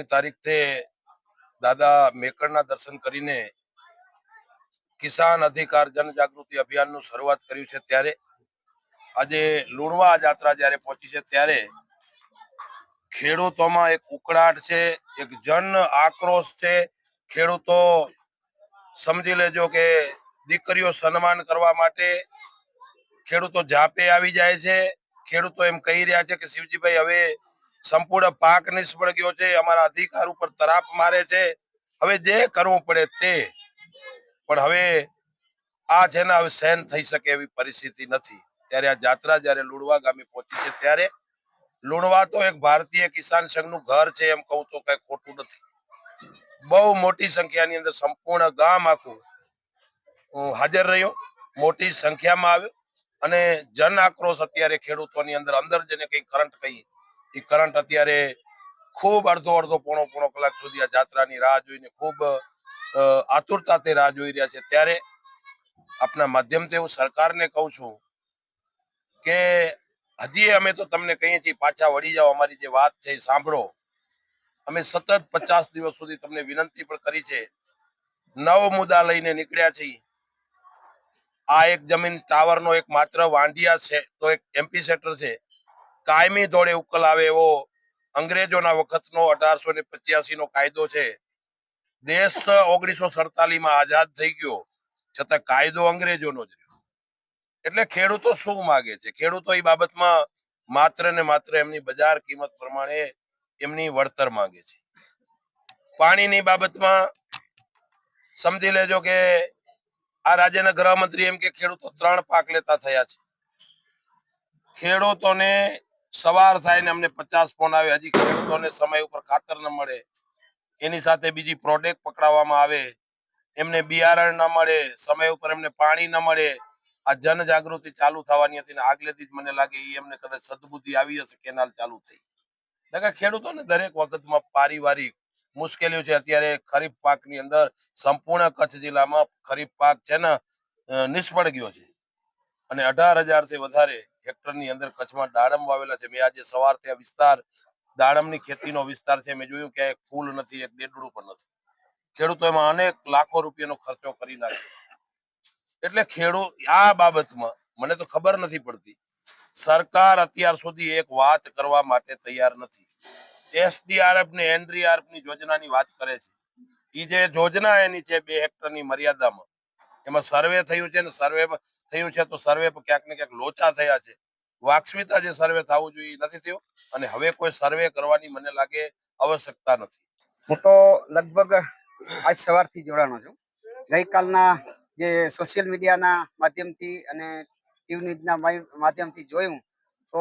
આઠમી તારીખે દાદા મેકણના દર્શન કરીને કિસાન અધિકાર જનજાગૃતિ અભિયાનનું શરૂઆત કર્યું છે ત્યારે. આજે લુણવા જાત્રા જ્યારે પહોંચી છે ત્યારે ખેડૂતોમાં એક ઉકળાટ છે, એક જન આક્રોશ છે. ખેડૂતો સમજી લેજો કે દીકરીઓ સન્માન કરવા માટે ખેડૂતો જાપે આવી જાય છે. ખેડૂતો એમ કહી રહ્યા છે કે શિવજીભાઈ, હવે સંપૂર્ણ પાક નિષ્ફળ ગયો છે, અમારા અધિકાર ઉપર તરાપ મારે છે. હવે જે કરવું પડે તે. પણ હવે આ છે હવે સહન થઈ શકે એવી પરિસ્થિતિ નથી. ત્યારે આ જાત્રા જ્યારે લુણવા ગામે પહોંચી છે, ત્યારે લુણવા તો એક ભારતીય કિસાન સંઘનું ઘર છે એમ કહું તો કઈ ખોટું નથી. બહુ મોટી સંખ્યાની અંદર સંપૂર્ણ ગામ આખું હાજર રહ્યો. મોટી સંખ્યામાં આવ્યો. અને જન આક્રોશ અત્યારે ખેડૂતોની અંદર અંદર જેને કઈ કરંટ કહી એ કરંટ અત્યારે ખૂબ અડધો અડધો પોણો પોણો કલાક સુધી આ જાત્રાની રાહ જોઈને ખૂબ આતુરતાથી રાહ જોઈ રહ્યા છે. ત્યારે આપના માધ્યમથી હું સરકારને કહું છું કે હજી અમે તો તમને કહીએ છીએ પાછા વળી જાઓ, અમારી જે વાત છે એ સાંભળો. અમે સતત પચાસ દિવસ સુધી તમને વિનંતી પણ કરી છે. નવ મુદ્દા લઈને નીકળ્યા છીએ. આ એક જમીન ટાવરનો એક માત્ર વાંઢિયા છે, તો એક એમપી સેટર છે. કાયમી ધોળે ઉકલ આવે એવો અંગ્રેજોના વખતનો અઢારસો ને પચ્યાસી નો કાયદો છે. દેશ ઓગણીસો સડતાલીસમાં આઝાદ થઈ ગયો, છતાં કાયદો અંગ્રેજોનો જ રહ્યો. એટલે ખેડૂતો શું માગે છે? ખેડૂતો એ બાબતમાં માત્ર ને માત્ર એમની બજાર કિંમત પ્રમાણે એમની વળતર માંગે છે. પાણીની બાબતમાં સમજી લેજો કે આ રાજ્યના ગૃહમંત્રી એમ કે ખેડૂતો ત્રણ પાક લેતા થયા છે. ખેડૂતોને સવાર થાય ને અમને પચાસ ફોન આવે, હજી ખેડૂતોને સમય ઉપર ખાતર ન મળે. એની સાથે બીજી પ્રોડક્ટ પકડાવવામાં આવે, એમને બિયારણ ન મળે, સમય ઉપર એમને પાણી ન મળે. આ જનજાગૃતિ ચાલુ થવાની હતી ને આગલેથી જ મને લાગે એ એમને કદાચ સદબુદ્ધિ આવી હશે, કેનાલ ચાલુ થઈ. એટલે ખેડૂતોને દરેક વખતમાં પારિવારિક મુશ્કેલીઓ છે. અત્યારે ખરીફ પાકની અંદર સંપૂર્ણ કચ્છ જિલ્લામાં ખરીફ પાક છે ને નિષ્ફળ ગયો છે. અને અઢાર હજારથી વધારે હેક્ટરની અંદર કચ્છમાં દાડમ વાવેલા છે. મેં આજે સવારથી આ વિસ્તાર, દાડમની ખેતીનો વિસ્તાર છે. મેં જોયું કે ફૂલ નથી, એક ડેડડું પણ નથી. ખેડૂતો એમાં અનેક લાખો રૂપિયાનો ખર્ચો કરી નાખ્યો એટલે ખેડૂત આ બાબતમાં મને તો ખબર નથી પડતી. સરકાર અત્યાર સુધી એક વાત કરવા માટે તૈયાર નથી. એસડીઆરએફ ને એનડીઆરએફની યોજનાની વાત કરે છે. એ જે યોજના એની છે બે હેક્ટરની મર્યાદામાં. એમાં સર્વે થયું છે ને સર્વે થયું છે તો સર્વે ક્યાંક ને ક્યાંક લોચા થયા છે. વાક્ષવિતા જે સર્વે થવું જોઈએ નથી થયું અને હવે કોઈ સર્વે કરવાની મને લાગે આવશ્યકતા નથી. હું તો લગભગ આજ સવારથી જોડાણો છું. ગઈકાલના જે સોશિયલ મીડિયાના માધ્યમથી અને ટીવી ન્યૂઝના માધ્યમથી જોયું, તો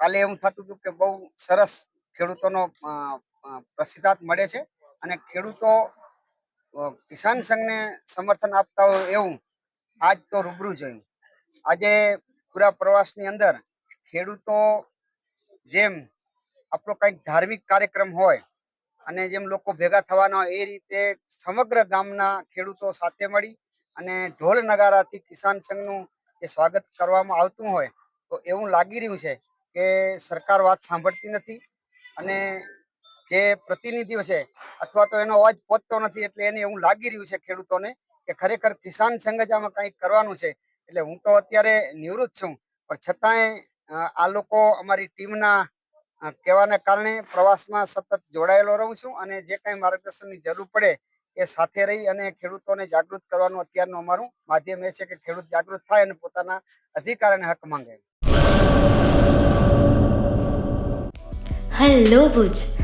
કાલે એવું થતું હતું કે બહુ સરસ ખેડૂતોનો પ્રતિસાદ મળે છે અને ખેડૂતો કિસાન સંઘને સમર્થન આપતા હોય એવું આજ તો રૂબરૂ જોયું. આજે પૂરા પ્રવાસની અંદર ખેડૂતો જેમ આપણો કંઈક ધાર્મિક કાર્યક્રમ હોય અને જેમ લોકો ભેગા થવાના હોય એ રીતે સમગ્ર ગામના ખેડૂતો સાથે મળી અને ઢોલ નગારાથી કિસાન સંઘનું જે સ્વાગત કરવામાં આવતું હોય તો એવું લાગી રહ્યું છે કે સરકાર વાત સાંભળતી નથી અને જે પ્રતિનિધિઓ છે, અથવા તો એનો અવાજ પહોંચતો નથી એટલે એને એવું લાગી રહ્યું છે ખેડૂતોને કે ખરેખર કિસાન સંઘ આમાં કંઈક કરવાનું છે. એટલે હું તો અત્યારે નિવૃત્ત છું, પણ છતાંય આ લોકો અમારી ટીમના કહેવાના કારણે પ્રવાસમાં સતત જોડાયેલો રહું છું અને જે કાંઈ માર્ગદર્શનની જરૂર પડે એ સાથે રહી અને ખેડૂતોને જાગૃત કરવાનું અત્યારનું અમારું માધ્યમ એ છે કે ખેડૂત જાગૃત થાય અને પોતાના અધિકાર અને હક માંગે. હેલો ભુજ.